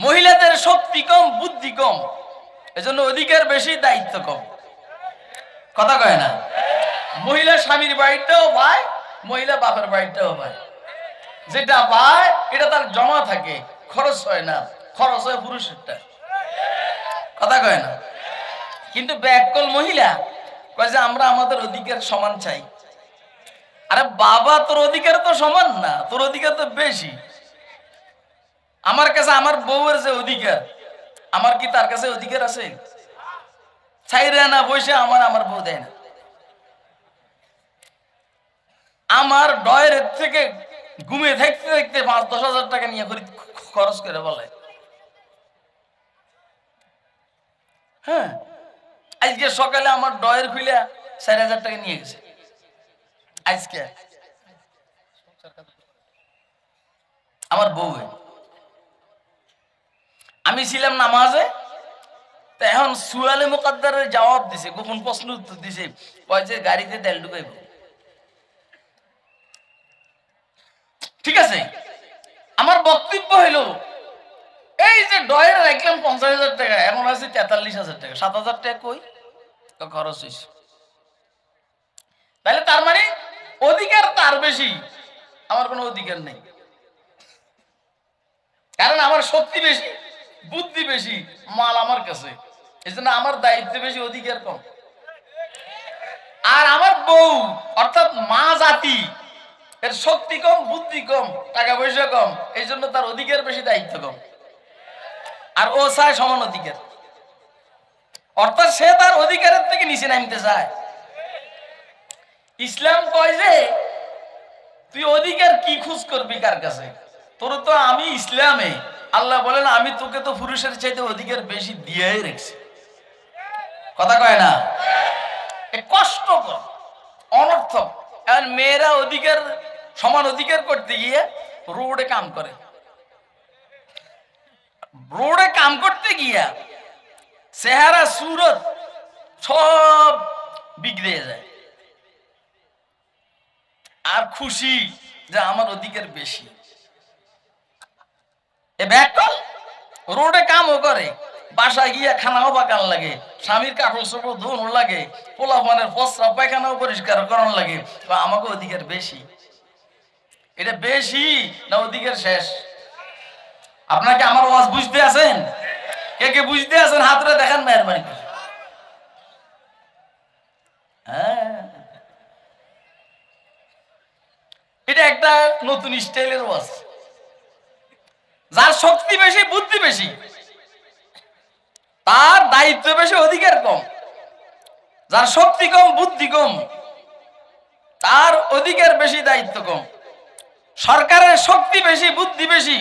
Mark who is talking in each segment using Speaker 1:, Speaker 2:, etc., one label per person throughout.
Speaker 1: মহিলাদের শক্তি কম, বুদ্ধি কম। এজন্য অধিকার বেশি, দায়িত্ব কম। কথা কয় না? মহিলা স্বামীর বাড়িটাও পায়, মহিলা বাপের বাড়িটাও পায়। যেটা পায়, এটা তার জমা থাকে, খরচ হয় না, খরচ হয় পুরুষেরটা। কথা কয় না? কিন্তু ব্যাককল মহিলা কয় যে, আমরা আমাদের অধিকার সমান চাই। আরে বাবা, তোর অধিকার তো সমান না, তোর অধিকার তো বেশি। আমার কাছে আমার বউয়ের যে অধিকার, আমার কি তার কাছে অধিকার আছে? ছাইরে না বসে আমার আমার বউ দেয় না। আমার ডয়ের থেকে ঘুমিয়ে থাকতে থাকতে পাঁচ, দশ হাজার টাকা নিয়ে করি খরচ করে বলে। হ্যাঁ আজকে সকালে আমার ডয়ের খুলে চার হাজার টাকা নিয়ে গেছে। আজকে। আমার বউ আমি ছিলাম নামাজে এখন সুয়ালে মোকাদ্দারের জবাব দিছে, গোপন প্রশ্ন উত্তর দিছে, কয় যে গাড়িতে তেল ঢুকাইব। ঠিক আছে? আমার বক্তব্য হইল, এই যে ডয়ের রাখলাম পঞ্চাশ হাজার টাকা, এখন আছে তেতাল্লিশ হাজার টাকা, সাত হাজার টাকা কই? খরচ হয়েছে তাহলে তার মানে অধিকার তার বেশি, আমার কোনো অধিকার নেই। কারণ আমার শক্তি বেশি। বুদ্ধি বেশি, মাল আমার কাছে। এই জন্য আমার দায়িত্ব বেশি, অধিকার কম। আর আমার বউ, অর্থাৎ মা জাতি, এর শক্তি কম, বুদ্ধি কম, টাকা পয়সা কম এই জন্য তার অধিকার বেশি, দায়িত্ব কম। আর ও চায় সমান অধিকার। অর্থাৎ সে তার অধিকারের থেকে নিচে নামতে চায়। ইসলাম কয় যে, তুই অধিকার কি খুঁজ করবি কার কাছে? তোর তো আমি ইসলামে। আল্লাহ বলেন, আমি তোকে তো পুরুষের চাইতে অধিকার বেশি দিয়েই রেখেছি। কথা কয় না? এ কষ্টকর অনর্থক। এখন মেয়েরা অধিকার, সমান অধিকার করতে গিয়ে রোডে কাম করে। রোডে কাম করতে গিয়া চেহারা, সুরত সব বিগড়ে যায়। আর খুশি যে আমার অধিকার বেশি। এ ব্যাকল রোডে কামও করে। বাসায় গিয়া খানাও পাকান লাগে? স্বামীর কাপড় চোপড় ধোন লাগে। পোলা পানের পসরা পায়খানাও পরিষ্কার করানো লাগে। বা আমাকে অধিকার বেশি। এটা বেশি না অধিকার শেষ? আপনাকে আমার ওয়াজ বুঝতে আছেন? কে কে বুঝতে আছেন? হাতরে দেখান মেহরবানি করে। হ্যাঁ। এটা একটা নতুন স্টাইলের ওয়াজ। যার শক্তি বেশি, বুদ্ধি বেশি, তার দায়িত্ব বেশি, অধিকার কম। যার শক্তি কম, বুদ্ধি কম, তার অধিকার বেশি, দায়িত্ব কম। সরকারের শক্তি বেশি, বুদ্ধি বেশি,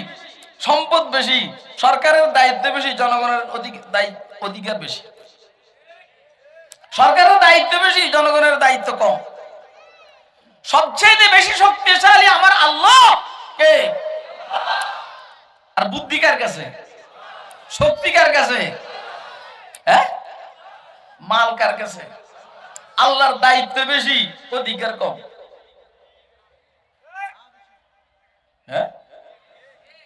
Speaker 1: সম্পদ বেশি, সরকারের দায়িত্ব বেশি, জনগণের অধিকার বেশি। সরকারের দায়িত্ব বেশি, জনগণের দায়িত্ব কম। সবচেয়ে বেশি শক্তিশালী আমার আল্লাহ কে আর বুদ্ধি কার কাছে? শক্তি কার কাছে? হ্যাঁ? মাল কার কাছে? আল্লাহর দায়িত্ব বেশি, অধিকার কম। হ্যাঁ?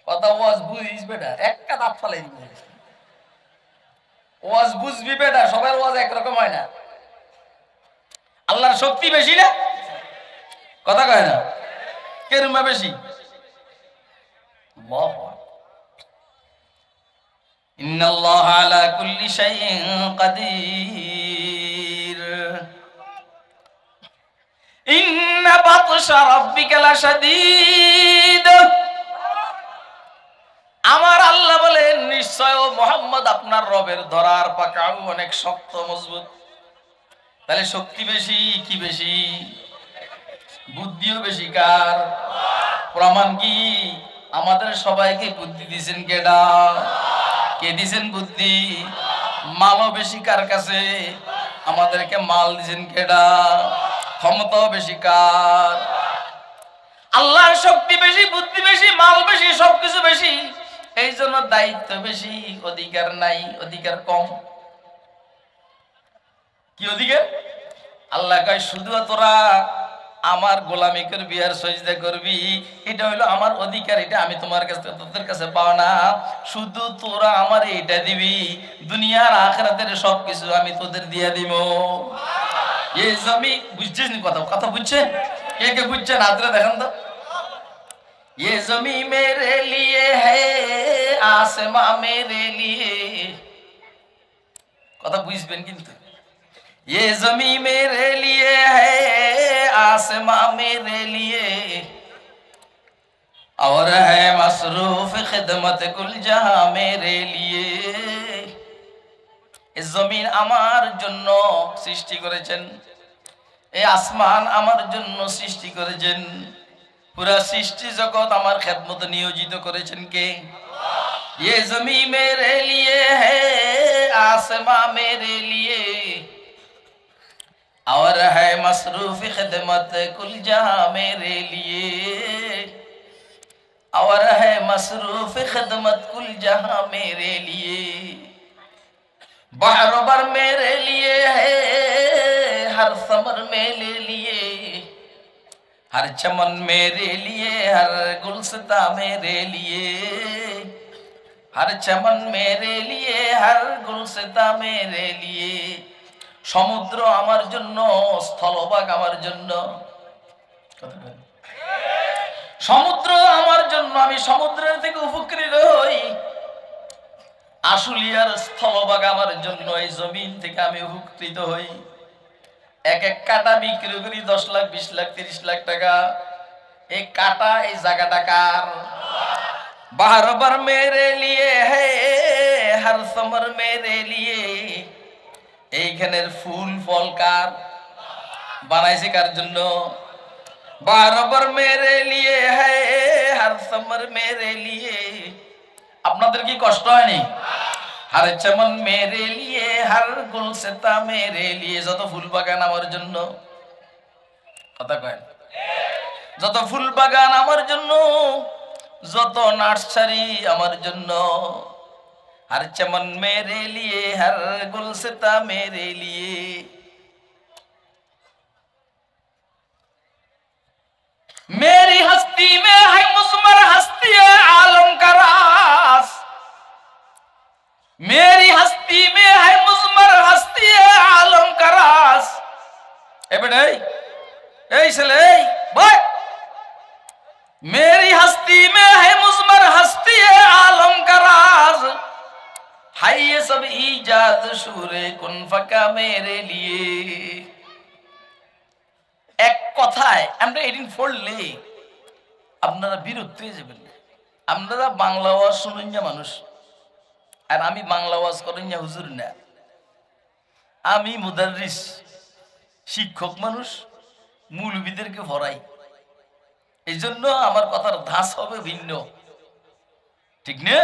Speaker 1: কথা ওয়াজ বুঝিস বেটা একটা দাঁত ফালাই ওয়াজ বুঝবি বেটা, সবার ওয়াজ একরকম হয় না। আল্লাহর শক্তি বেশি না? কথা কয় না? কেরুমা বেশি? আল্লাহু আকবার। ইন্নাল্লাহা আলা কুল্লি শাইইন কাদির। ইন্না বাতশা রাব্বিকা লাশাদীদ আমার আল্লাহ বলেন, নিশ্চয় মোহাম্মদ আপনার রবের ধরার পাকাও অনেক শক্ত, মজবুত। তাহলে শক্তি বেশি, কি বেশি? বুদ্ধিও বেশি কার? প্রমাণ কি? আমাদের সবাইকে বুদ্ধি দিয়েছেন কেডা? কে দিছেন বুদ্ধি? মালও বেশি কার কাছে? আমাদেরকে মাল দিছেন কেডা? ক্ষমতাও বেশি কার? আল্লাহর শক্তি বেশি, বুদ্ধি বেশি, মাল বেশি, সবকিছু বেশি। এই জন্য দায়িত্ব বেশি, অধিকার নাই, অধিকার কম। কি অধিকার? আল্লাহ কয়, শুধু তোরা আমার গোলামি করবি আর সজদা করবি এটা হইলো আমার অধিকার এটা আমি তোমার কাছে তোদের কাছে পাও না শুধু তোরা আমার এটা দিবি দুনিয়ার আখরাতের সব কিছু আমি তোদের দিয়ে দিব এই জমি বুঝছিস নি কথা কথা বুঝছেন কে কে বুঝছেন হাতরে দেখেন তো ये जमी मेरे लिए है आसमां मेरे लिए কথা বুঝবেন কিন্তু ये जमी मेरे लिए है आसमां मेरे लिए और है मसरूफ खिदमत कुल जहां मेरे लिए এই জমিন আমার জন্য সৃষ্টি করেছেন এই আসমান আমার জন্য সৃষ্টি করেছেন পুরা সৃষ্টি জগৎ আমার খেদমত নিয়োজিত করেছেন কে ये जमी मेरे लिए है आसमां मेरे लिए اور ہے مصروف خدمت کل جہاں میرے لیے۔ اور ہے مصروف خدمت کل جہاں میرے لیے۔ بحر بر میرے لیے ہے، ہر ثمر میرے لیے۔ ہر چمن میرے لیے، ہر گلستا میرے لیے۔ ہر چمن میرے لیے، ہر گلستا میرے لیے۔ সমুদ্র আমার জন্য, স্থলভাগ আমার জন্য। সমুদ্র আমার জন্য, আমি সমুদ্রের থেকে উপকৃত হই। আশুলিয়ার স্থলভাগ আমার জন্য, এই জমিন থেকে আমি উপকৃত হই। এক এক কাটা বিক্রি করি, দশ লাখ, বিশ লাখ, তিরিশ লাখ টাকা। এই কাটা, এই জায়গাটা কার? বারবার মেরে লিয়ে হে, হার সমর মেরে লিয়ে এইখানের ফুল, ফল কার? বানাইছে কার জন্য? বারবার মেরে লিয়ে হে হার সমর মেরে লিয়ে আপনাদের কি কষ্ট হয়নি? হার চমন মেরে লিয়ে হার গুল সেতা মেরে লিয়ে যত ফুল বাগান আমার জন্য। কথা কয় যত ফুল বাগান আমার জন্য, যত নার্সারি আমার জন্য। हर चमन मेरे लिए हर गुलसिता मेरे लिए मेरी हस्ती में है मुस्मर हस्ती है आलम का সুরে কোন ফাঁকা মেরে লিয়ে এক কথায়, আমরা এদিন পড়লে আপনারা বিরক্ত হয়ে যাবেন আপনারা বাংলা ওয়াজ শুনেন না মানুষ। আর আমি বাংলা ওয়াজ করেন না, হুজুর না। আমি মুদারিস শিক্ষক মানুষ, মূলবিদেরকে ভরাই। এই জন্য আমার কথার ধাঁস হবে ভিন্ন। ঠিক না?